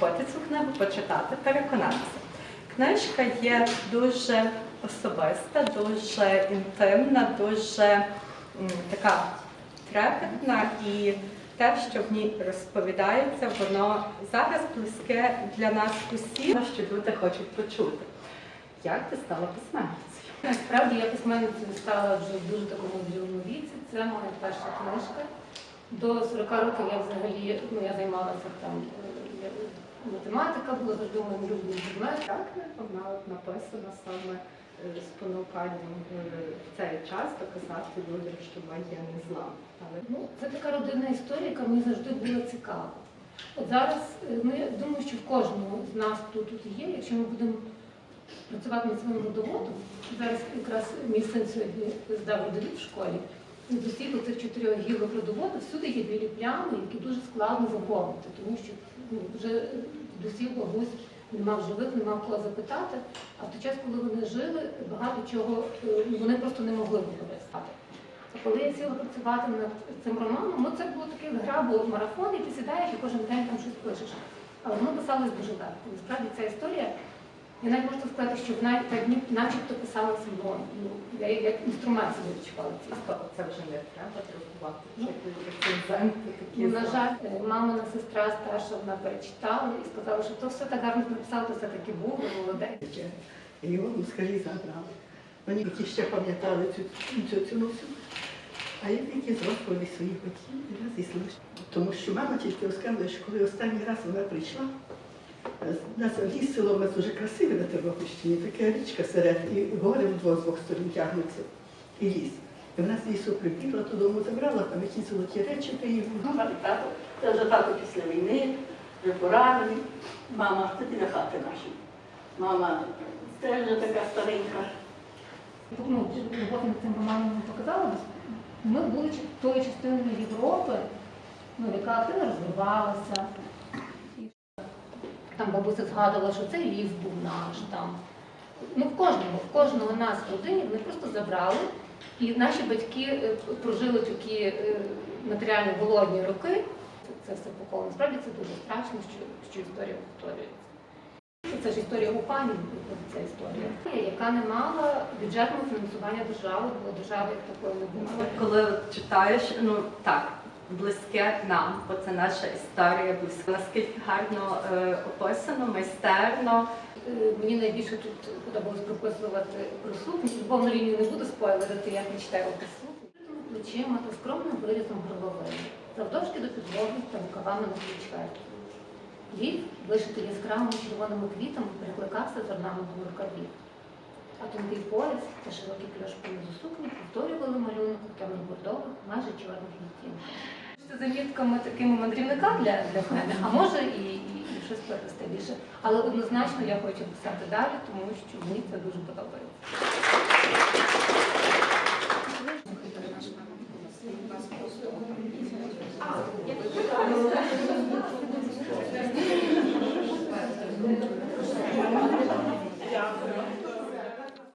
Хочете цю книгу почитати, переконатися. Книжка є дуже особиста, дуже інтимна, дуже така трепетна і те, що в ній розповідається, воно зараз близьке для нас усіх, що люди хочуть почути. Як ти стала письменницею? Насправді я письменницею стала вже в дуже такому зрілому віці. Це моя перша книжка. До 40 років я взагалі ну, я займалася там е, математика, була завжди моїм предметом. Так, вона написана саме е, спонуканням е, в цей час доказати людям, що магія не зла. Але Ну, це така родинна історія, яка мені завжди була цікава. От зараз е, ну, я думаю, що в кожному з нас тут, тут є, якщо ми будемо працювати над своїм родоводом, зараз якраз мій син сьогодні здав родовід в школі, з усіх оцих чотирьох гілок родоводу всюди є білі плями, які дуже складно заповнити, тому що ну, вже досів бабусь нема в живих, нема кого запитати. А в той час, коли вони жили, багато чого е, ну, вони просто не могли використати. Коли я сіла працювати над цим романом, ну це було таке гра, бо марафон, і ти сідаєш і кожен день там щось пишеш. Але воно писалось дуже легко. Насправді ця історія, я навіть можу сказати, що вона начебто писалася мною. Ну, я як інструмент собі відчувала ці історії. це вже не треба друкувати. Такі. Ну, на жаль, е, мамина сестра старша, вона перечитала і сказала, що то все так гарно написала, то все-таки був, ви молодець. І його москалі забрали. Вони які ще пам'ятали цю, цю, цю носу. А я тільки з розповіді своїх батьків і раз і слухаю. Тому що мама тільки розказує, що коли останній раз вона прийшла, у нас ліс село у нас дуже красиве на Тернопільщині, така річка серед, і гори вдвох з двох сторон тягнуться, і ліс. І вона з лісу прибігла, додому забрала, там якісь золоті речі приїхали. Мама і тато, це вже тато після війни, вже поранений. Мама, це біля хати наші. Мама теж вже така старенька. ну, над цим романом показала, ми були тою частиною Європи, ну, яка активно розвивалася. Там бабуся згадувала, що цей ліс був наш там. Ну, в кожному, в кожного нас в родині вони просто забрали. І наші батьки е, прожили такі е, матеріально голодні роки. Це все по. Насправді це дуже страшно, що, що історія повторюється. Це ж історія Гупані, ця історія, яка не мала бюджетного фінансування держави, бо держави як такої не було. Коли читаєш, ну так, близьке нам, бо це наша історія близька. Наскільки гарно е, описано, майстерно. Е, Мені найбільше тут подобалось прописувати присутність. Любовну лінію не буду спойлерити, я не читаю присутність. Плечима та скромним вирізом горловини, завдовжки до підлоги та рукавами на плечверті. Лід, вишитий яскравими червоними квітами, перекликався з орнаментом рукавів. А тонкий пояс та широкий кльош понизу сукні повторювали малюнок майже чорних відтінках. Це замітками такими мандрівника для, для мене, а може і, і, і щось веселіше. Але однозначно я хочу писати далі, тому що мені це дуже подобається.